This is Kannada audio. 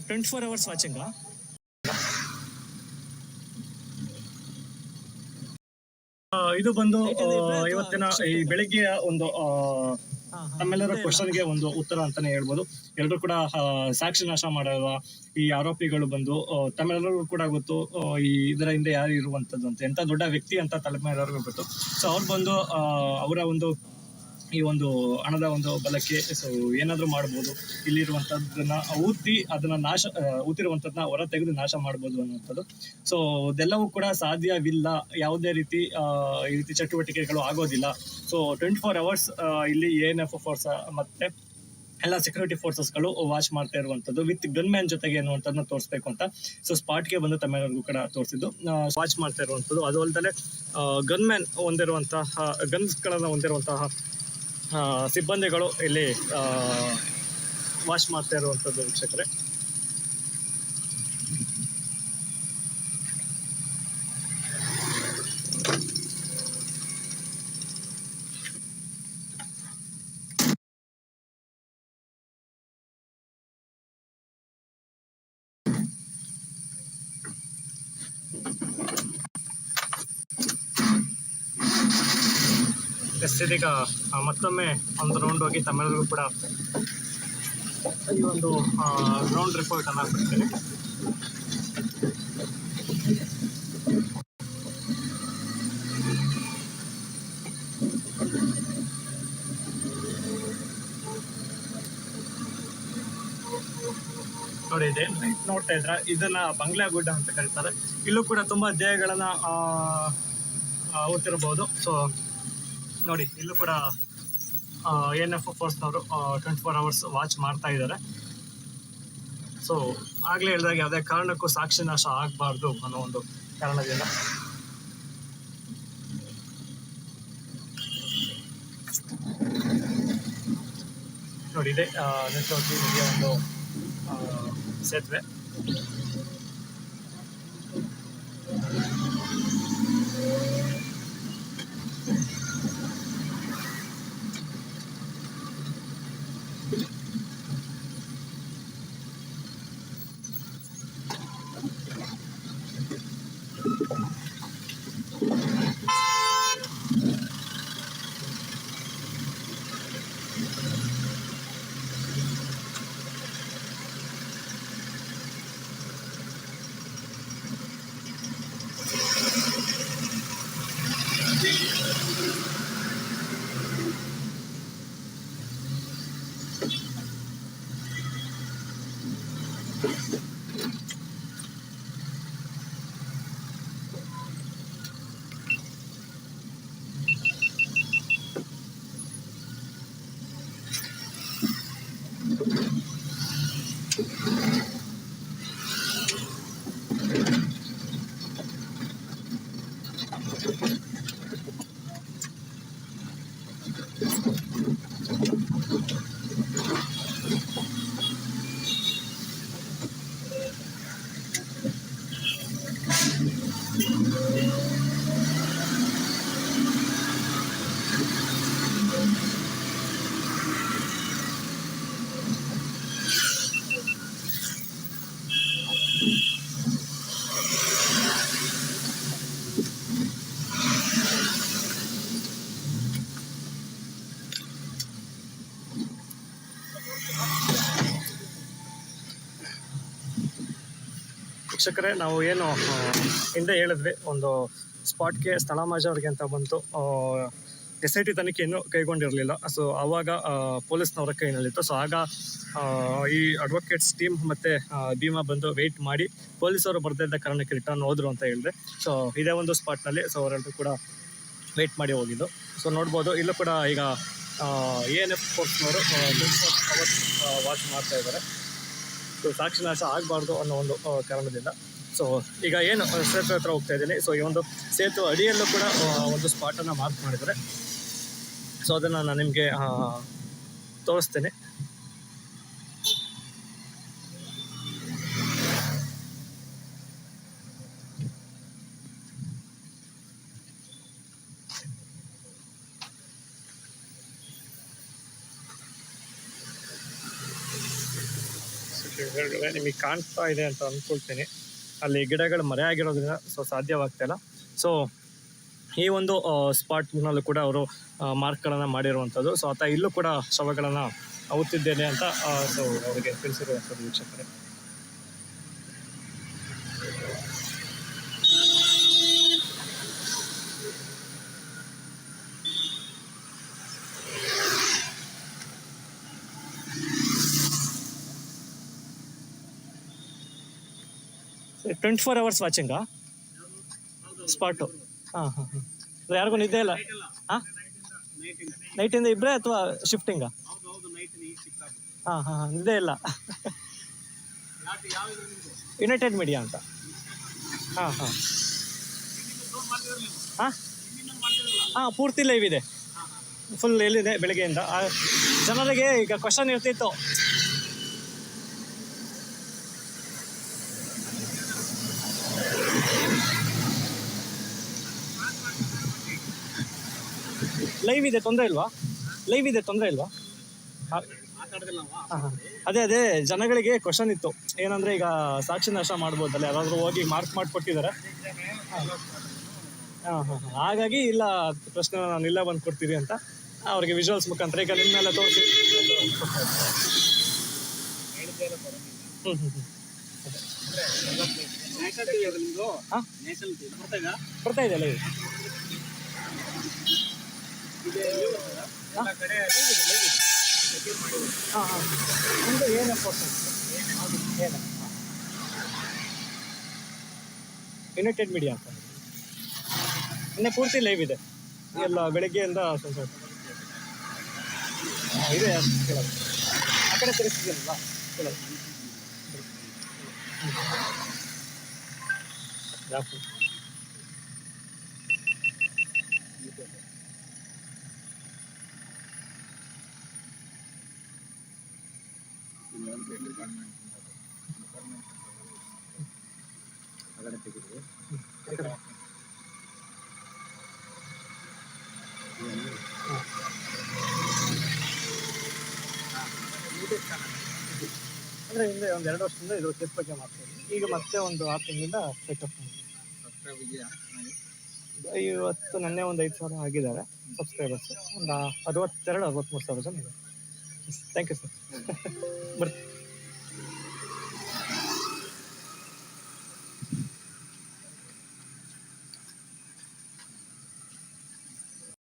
ಟ್ವೆಂಟಿ ಫೋರ್ ಅವರ್ಸ್ ವಾಚಿಂಗಾ ಇದು ಬಂದು ಇವತ್ತಿನ ಈ ಬೆಳಿಗ್ಗೆಯ ಒಂದು ಆ, ಕ್ವಶನ್ಗೆ ಒಂದು ಉತ್ತರ ಅಂತಾನೆ ಹೇಳ್ಬೋದು. ಎಲ್ಲರೂ ಕೂಡ ಸಾಕ್ಷಿ ನಾಶ ಮಾಡುವ ಈ ಆರೋಪಿಗಳು ಬಂದು ತಮ್ಮೆಲ್ಲರಿಗೂ ಕೂಡ ಗೊತ್ತು ಈ ಇದರ ಹಿಂದೆ ಯಾರು ಇರುವಂತದ್ದು ಅಂತ. ಎಂತ ದೊಡ್ಡ ವ್ಯಕ್ತಿ ಅಂತ ತಲೆಮೆಲ್ಲರಿಗೂ ಗೊತ್ತು. ಸೊ ಅವ್ರು ಬಂದು ಅವರ ಒಂದು ಈ ಒಂದು ಹಣದ ಒಂದು ಬಲಕ್ಕೆ ಸೊ ಏನಾದರೂ ಮಾಡ್ಬೋದು. ಇಲ್ಲಿರುವಂತದ್ದನ್ನ ಊತಿ ಅದನ್ನ ನಾಶ ಊತಿರುವಂಥದ್ದನ್ನ ಹೊರ ತೆಗೆದು ನಾಶ ಮಾಡ್ಬೋದು ಅನ್ನುವಂಥದ್ದು. ಸೊ ಇದೆಲ್ಲವೂ ಕೂಡ ಸಾಧ್ಯವಿಲ್ಲ. ಯಾವುದೇ ರೀತಿ ಈ ರೀತಿ ಚಟುವಟಿಕೆಗಳು ಆಗೋದಿಲ್ಲ. ಸೊ ಟ್ವೆಂಟಿ ಫೋರ್ ಅವರ್ಸ್ ಇಲ್ಲಿ ಎ ಎನ್ ಎಫ್ ಫೋರ್ಸ್ ಮತ್ತೆ ಎಲ್ಲ ಸೆಕ್ಯೂರಿಟಿ ಫೋರ್ಸಸ್ಗಳು ವಾಚ್ ಮಾಡ್ತಾ ಇರುವಂತದ್ದು ವಿತ್ ಗನ್ ಮ್ಯಾನ್ ಜೊತೆಗೆ ಅನ್ನುವಂಥದ್ದನ್ನ ತೋರಿಸ್ಬೇಕು ಅಂತ. ಸೊ ಸ್ಪಾಟ್ಗೆ ಬಂದು ತಮ್ಮೆಲ್ಲರಿಗೂ ಕೂಡ ತೋರಿಸಿದ್ದು. ವಾಚ್ ಮಾಡ್ತಾ ಇರುವಂಥದ್ದು. ಅದು ಅಲ್ಲದೆ ಗನ್ ಮ್ಯಾನ್ ಹೊಂದಿರುವಂತಹ ಗನ್ಸ್ಗಳನ್ನು ಹೊಂದಿರುವಂತಹ ಸಿಬ್ಬಂದಿಗಳು ಇಲ್ಲಿ ವಾಶ್ ಮಾಡ್ತಾ ಇರುವಂಥದ್ದು ವೀಕ್ಷಕರೇ. ಎಸ್ ಈಗ ಮತ್ತೊಮ್ಮೆ ಒಂದು ರೌಂಡ್ ಹೋಗಿ ತಮಿಳಿಗೂ ಕೂಡ ಈ ಒಂದು ಗ್ರೌಂಡ್ ರಿಪೋರ್ಟನ್ನು ಕೊಡ್ತೀನಿ. ನೋಡಿ, ಇದೆ. ನೋಡ್ತಾ ಇದ್ರ, ಇದನ್ನ ಬಂಗ್ಲಾ ಗುಡ್ಡ ಅಂತ ಕರೀತಾರೆ. ಇಲ್ಲೂ ಕೂಡ ತುಂಬಾ ದೇಹಗಳನ್ನ ಊತಿರಬಹುದು ಸೊ ನೋಡಿ, ಇಲ್ಲೂ ಕೂಡ ಎನ್ ಎಫ್ ಫೋರ್ಸ್ನವರು ಟ್ವೆಂಟಿ ಫೋರ್ ಅವರ್ಸ್ ವಾಚ್ ಮಾಡ್ತಾ ಇದ್ದಾರೆ. ಸೊ ಆಗ್ಲೇ ಹೇಳಿದಾಗ ಯಾವುದೇ ಕಾರಣಕ್ಕೂ ಸಾಕ್ಷಿ ನಾಶ ಆಗಬಾರ್ದು ಅನ್ನೋ ಒಂದು ಕಾರಣದಿಂದ. ನೋಡಿ, ಇದೆ ಒಂದು ನೇತ್ರಾವತಿ ನದಿಯ ಒಂದು ಶಿಕ್ಷಕರೇ ನಾವು ಏನು ಹಿಂದೆ ಹೇಳಿದ್ವಿ, ಒಂದು ಸ್ಪಾಟ್ಗೆ ಸ್ಥಳ ಮಾಜವ್ರಿಗೆ ಅಂತ ಬಂತು. ಎಸ್ ಐ ಟಿ ತನಿಖೆಯನ್ನು ಕೈಗೊಂಡಿರಲಿಲ್ಲ. ಸೊ ಆವಾಗ ಪೊಲೀಸ್ನವರ ಕೈನಲ್ಲಿತ್ತು. ಸೊ ಆಗ ಈ ಅಡ್ವೊಕೇಟ್ಸ್ ಟೀಮ್ ಮತ್ತು ಭೀಮಾ ಬಂದು ವೆಯ್ಟ್ ಮಾಡಿ, ಪೊಲೀಸರು ಬರ್ದಿದ್ದ ಕಾರಣಕ್ಕೆ ರಿಟರ್ನ್ ಹೋದ್ರು ಅಂತ ಹೇಳಿದೆ. ಸೊ ಇದೇ ಒಂದು ಸ್ಪಾಟ್ನಲ್ಲಿ ಸೊ ಅವರೆಲ್ಲರೂ ಕೂಡ ವೆಯ್ಟ್ ಮಾಡಿ ಹೋಗಿದ್ದು. ಸೊ ನೋಡ್ಬೋದು, ಇಲ್ಲೂ ಕೂಡ ಈಗ ಎ ಎನ್ ಎಫ್ ಫೋರ್ಸ್ನವರು ವಾಚ್ ಮಾಡ್ತಾ ಇದ್ದಾರೆ. ಸೊ ಸಾಕ್ಷಿ ನಾಶ ಆಗಬಾರ್ದು ಅನ್ನೋ ಒಂದು ಕಾರಣದಿಂದ. ಸೊ ಈಗ ಏನು ಸೇತುವೆ ಹತ್ರ ಹೋಗ್ತಾ ಇದ್ದೀನಿ. ಸೊ ಈ ಒಂದು ಸೇತುವೆ ಅಡಿಯಲ್ಲೂ ಕೂಡ ಒಂದು ಸ್ಪಾಟನ್ನು ಮಾರ್ಕ್ ಮಾಡಿದ್ದಾರೆ. ಸೊ ಅದನ್ನು ನಾನು ನಿಮಗೆ ತೋರಿಸ್ತೀನಿ. ಗಿಡಗಳಿವೆ ನಿಮಗೆ ಕಾಣಿಸ್ತಾ ಇದೆ ಅಂತ ಅಂದ್ಕೊಳ್ತೀನಿ ಅಲ್ಲಿ ಗಿಡಗಳು ಮರೆ ಆಗಿರೋದ್ರಿಂದ ಸೊ ಸಾಧ್ಯವಾಗ್ತಾಯಿಲ್ಲ ಸೊ, ಈ ಒಂದು ಸ್ಪಾಟ್ನಲ್ಲೂ ಕೂಡ ಅವರು ಮಾರ್ಕ್ಗಳನ್ನು ಮಾಡಿರುವಂಥದ್ದು. ಸೊ, ಆತ ಇಲ್ಲೂ ಕೂಡ ಶವಗಳನ್ನು ಅವುತ್ತಿದ್ದೇನೆ ಅಂತ ಸೊ, ಅವರಿಗೆ ತಿಳಿಸಿರುವಂಥದ್ದು ವೀಕ್ಷಕರೇ. ಟ್ವೆಂಟಿ ಫೋರ್ ಅವರ್ಸ್ ವಾಚಿಂಗಾ ಸ್ಪಾಟು ಹಾಂ ಹಾಂ ಹಾಂ. ಯಾರಿಗೂ ನಿದ್ದೆ ಇಲ್ಲ? ಹಾಂ? ನೈಟಿಂದ ಇಬ್ಬರೇ ಅಥವಾ ಶಿಫ್ಟಿಂಗಾ ಹಾಂ ಹಾಂ ಹಾಂ, ನಿದ್ದೆ ಇಲ್ಲ. ಯುನೈಟೆಡ್ ಮೀಡಿಯಾ ಅಂತ. ಹಾಂ ಹಾಂ. ಹಾಂ? ಹಾಂ, ಪೂರ್ತಿ ಲೈವ್ ಇದೆ. ಫುಲ್ ಎಲ್ಲಿದೆ? ಬೆಳಗ್ಗೆಯಿಂದ. ಜನರಿಗೆ ಈಗ ಕ್ವಶನ್ ಇರ್ತಿತ್ತು ಲೈವ್ ಇದೆ ತೊಂದರೆ ಇಲ್ವಾ? ಲೈವ್ ಇದೆ ತೊಂದರೆ ಇಲ್ವಾ. ಅದೇ ಅದೇ ಜನಗಳಿಗೆ ಕ್ವಶನ್ ಇತ್ತು. ಏನಂದ್ರೆ ಈಗ ಸಾಕ್ಷಿ ನಾಶ ಮಾಡ್ಬೋದಲ್ಲ ಯಾರಾದರೂ ಹೋಗಿ ಮಾರ್ಕ್ ಮಾಡಿಕೊಟ್ಟಿದ್ದಾರೆ ಹಾಂ ಹಾಂ ಹಾಗಾಗಿ ಇಲ್ಲ ಪ್ರಶ್ನೆ ನಾನು ಇಲ್ಲ ಬಂದು ಕೊಡ್ತೀರಿ ಅಂತ ಅವ್ರಿಗೆ ವಿಜುವಲ್ಸ್ ಮುಖಾಂತರ ಈಗ ಮೇಲೆ ತೋರಿಸಿ. ಹ್ಞೂ ಹ್ಞೂ ಹ್ಞೂ ಬರ್ತಾ ಇದೆ. ಲೈವ್ ಹಾಂ ಹಾಂ ನಿಮ್ಮದು ಏನು ಏನು ಯುನೈಟೆಡ್ ಮೀಡಿಯಾ ಅಂತ. ಇನ್ನೂ ಪೂರ್ತಿ ಲೈವ್ ಇದೆ. ಎಲ್ಲ ಬೆಳಗ್ಗೆಯಿಂದ ಸ್ವಲ್ಪ ಇದೆ ಕೆಳಗೆ ಆ ಕಡೆ ತಿರುಗಿಸಿದ್ದೀನಲ್ಲ ಕೆಳಗೆ ಯಾಕೆ ಅಂದ್ರೆ ಹಿಂದೆ ಒಂದು ಎರಡು ವರ್ಷದಿಂದ ಇದು ಚೆಕ್ ಬಗ್ಗೆ ಮಾಡ್ತೀವಿ ಈಗ ಮತ್ತೆ ಒಂದು ಆರು ತಿಂಗಳಿಂದ ಚೆಕಪ್ ಇವತ್ತು ನನ್ನೆ ಒಂದು ಐದು ಸಾವಿರ ಆಗಿದ್ದಾರೆ ಸಬ್ಸ್ಕ್ರೈಬರ್ಸ್ ಒಂದು ಅರವತ್ತೆರಡು ಅರವತ್ತ್ಮೂರು ಸಾವಿರ ಜನ ಇದೆ ಥ್ಯಾಂಕ್ ಯು ಸರ್ ಬರ್ತೀನಿ.